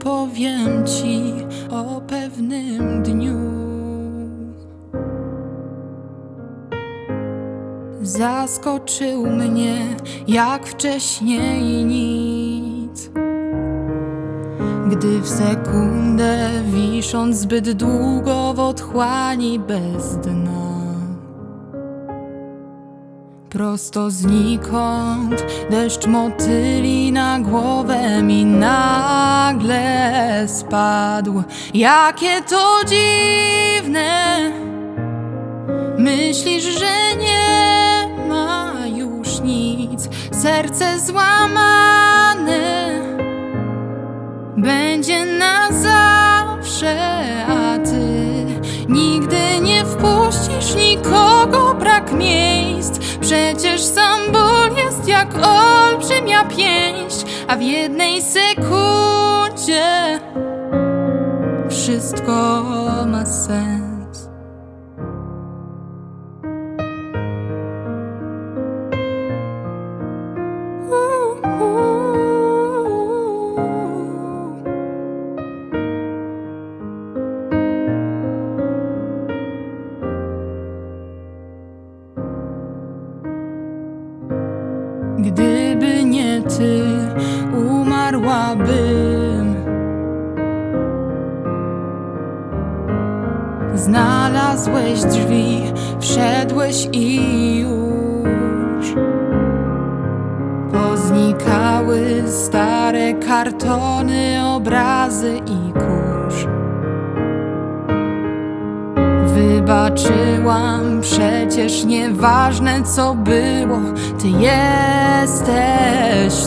opowiem ci o pewnym dniu. Zaskoczył mnie jak wcześniej nic. Gdy w sekundę wisząc zbyt długo w otchłani bez dna. Prosto znikąd deszcz motyli na głowę mi nagle spadł. Jakie to dziwne! Myślisz, że nie ma już nic, serce złamane będzie na zawsze, a ty nigdy nie wpuścisz nikogo, brak miejsc. Przecież sam ból jest jak olbrzymia pięść, a w jednej sekundzie wszystko ma sens. Gdyby nie ty, umarłabym. Znalazłeś drzwi, wszedłeś i już. Poznikały stare kartony, obrazy i Wybaczyłam, przecież nieważne co było, ty jesteś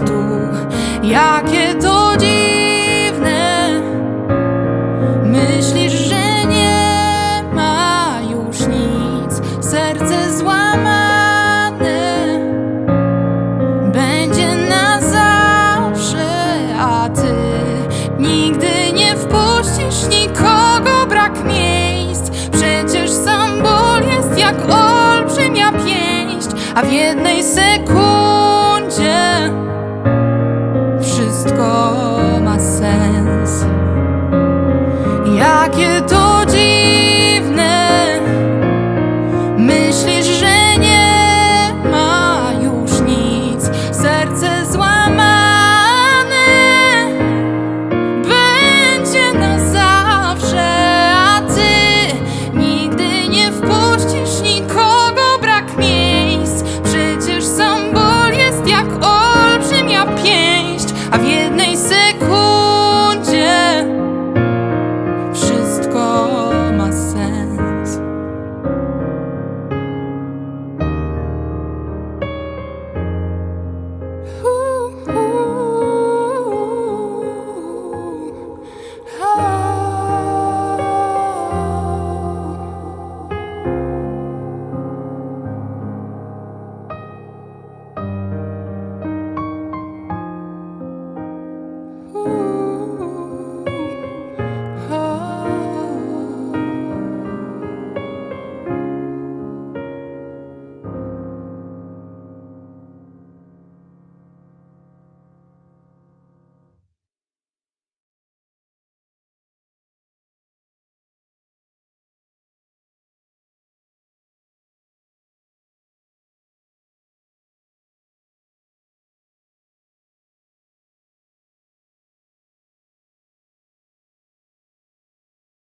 tu. Jakie to dziwne, myślisz, że nie ma już nic, serce złamane a w jednej sekundzie